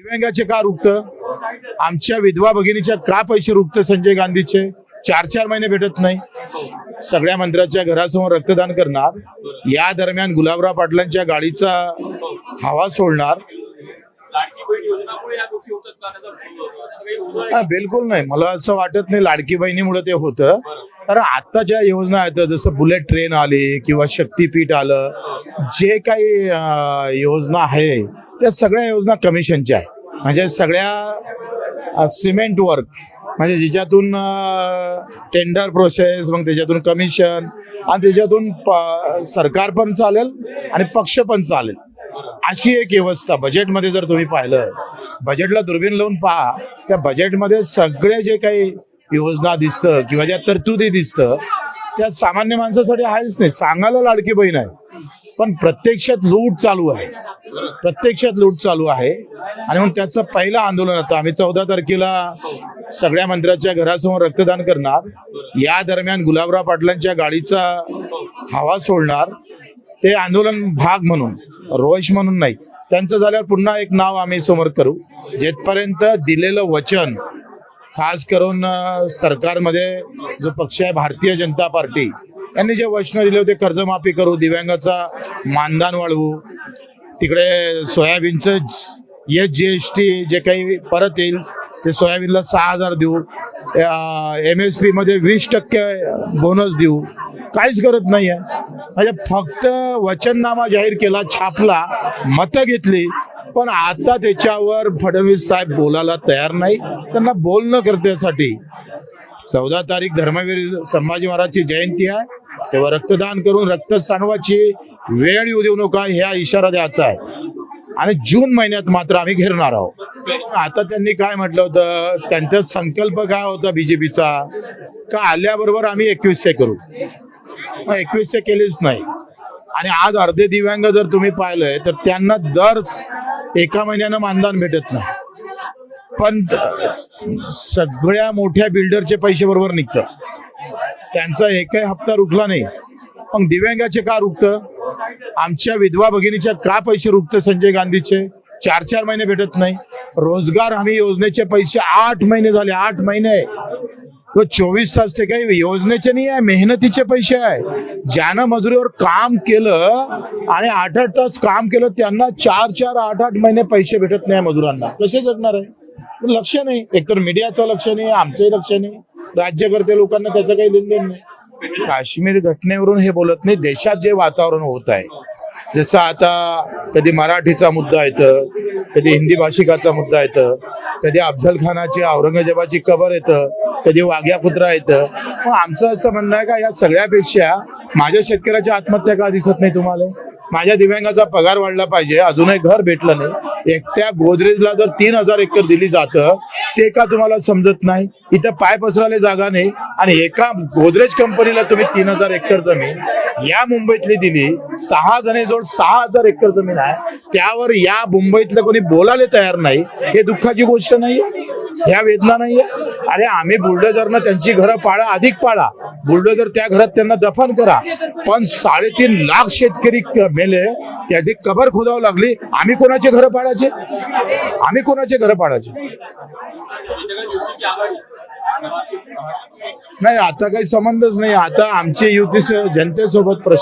दिव्यांगाचे का रुग्त आमच्या विधवा भगिनीच्या का पैसे रुग्त संजय गांधीचे? चार चार महिने भेटत नाही. सगळ्या मंत्र्याच्या घरासमोर रक्तदान करणार. या दरम्यान गुलाबराव पाटलांच्या गाडीचा हवा सोडणार. बिलकुल नाही. मला असं वाटत नाही लाडकी बहिणीमुळे ते होतं. कारण आता ज्या योजना आहेत जसं बुलेट ट्रेन आली किंवा शक्तीपीठ आलं जे काही योजना आहे त्या सगळ्या योजना कमिशनच्या आहे म्हणजे सगळ्या सिमेंट वर्क म्हणजे ज्याच्यातून टेंडर प्रोसेस मग त्याच्यातून कमिशन आणि त्याच्यातून सरकार पण चालेल आणि पक्ष पण चालेल. अशी एक व्यवस्था बजेटमध्ये जर तुम्ही पाहिलं बजेटला दुर्बीण लावून पहा त्या बजेटमध्ये सगळे जे काही योजना दिसतं किंवा ज्या तरतुदी दिसतं त्या सामान्य माणसासाठी आहेच नाही. सांगायला लाडकी बहीण आहे. पण प्रत्यक्षात लूट चालू आहे. प्रत्यक्षात लूट चालू आहे. आणि म्हणून त्याचं पहिलं आंदोलन होतं आम्ही चौदा तारखेला सगळ्या मंत्र्याच्या घरासमोर रक्तदान करणार. या दरम्यान गुलाबराव पाटलांच्या गाडीचा हवा सोडणार. ते आंदोलन भाग म्हणून रोष म्हणून नाही. त्यांचं झाल्यावर पुन्हा एक नाव आम्ही समोर करू. जेथपर्यंत दिलेलं वचन खास करून सरकारमध्ये जो पक्ष आहे भारतीय जनता पार्टी त्यांनी जे वचन दिले होते कर्जमाफी करू दिव्यांगाचा मानधन वाढवू तिकडे सोयाबीनचं एस जी एस टी जे काही परत येईल ते सोयाबीनला सहा हजार देऊ एम एस पी मध्ये वीस टक्के बोनस देऊ. काहीच करत नाही आहे म्हणजे फक्त वचननामा जाहीर केला छापला मतं घेतली पण आता त्याच्यावर फडणवीस साहेब बोलायला तयार नाही. त्यांना बोलणं करण्यासाठी चौदा तारीख धर्मवीर संभाजी महाराजची जयंती आहे. तेव्हा रक्तदान करून रक्त सांडवाची वेळ येऊ देऊ नका ह्या इशारा द्यायचा आहे. आणि जून महिन्यात मात्र आम्ही घेरणार आहोत. आता त्यांनी काय म्हटलं होतं? त्यांचा संकल्प काय होता बीजेपीचा? का आल्याबरोबर आम्ही एकवीसशे करू? मग एकवीसशे केलीच नाही. आणि आज अर्धे दिव्यांग जर तुम्ही पाहिलंय तर त्यांना दर एका महिन्यानं मानधन भेटत नाही. पण सगळ्या मोठ्या बिल्डरचे पैसे बरोबर निघतं. त्यांचा एकही हप्ता रुकला नाही. मग दिव्यांगाचे का रुकत आमच्या विधवा भगिनीच्या का पैसे रुकत संजय गांधीचे? चार चार महिने भेटत नाही. रोजगार हमी योजनेचे पैसे आठ महिने झाले आठ महिने. व चोवीस तास ते काही योजनेचे नाही आहे मेहनतीचे पैसे आहे. ज्यानं मजुरीवर काम केलं आणि आठ आठ तास काम केलं त्यांना चार चार आठ आठ महिने पैसे भेटत नाही मजुरांना. कसे जगणार आहे? लक्ष नाही. एकतर मीडियाचं लक्ष नाही आमचंही लक्ष नाही. राज्यकर्ते लोकांना त्याचं काही लेनदेन नाही. काश्मीर घटनेवरून हे बोलत नाही. देशात जे वातावरण होत आहे जसं आता कधी मराठीचा मुद्दा येतं कधी हिंदी भाषिकाचा मुद्दा येतं कधी अफजल खानाची औरंगजेबाची कबर येतं कधी वाघ्या कुत्रा येतं. मग आमचं असं म्हणणं आहे का या सगळ्यापेक्षा माझ्या शेतकऱ्याची आत्महत्या का दिसत नाही तुम्हाला? माझ्या दिव्यांगाचा पगार वाढला पाहिजे. अजूनही घर भेटलं नाही. एकट्या गोदरेजला जर तीन हजार एकर दिली जातं ते का तुम्हाला समजत नाही? इथं पाय पसरायला जागा नाही आणि एका गोदरेज कंपनीला तुम्ही तीन हजार एकर जमीन या मुंबईतली दिली सहा जणेजवळ सहा हजार एकर जमीन आहे. त्यावर या मुंबईतलं कोणी बोलायला तयार नाही हे दुःखाची गोष्ट नाही ह्या वेदना नाहीये. अरे आम्ही बुलडोजरनं त्यांची घरं पाळा अधिक पाळा. बुलडोजर त्या घरात त्यांना दफन करा. पण साडेतीन लाख शेतकरी मेले त्याची कबर खोदावं लागली. आम्ही कोणाचे घरं पाडायचे आम्ही कोणाचे घरं पाडायचे नाही आता काही संबंधच नाही. आता आमची युती जनतेसोबत प्रश्न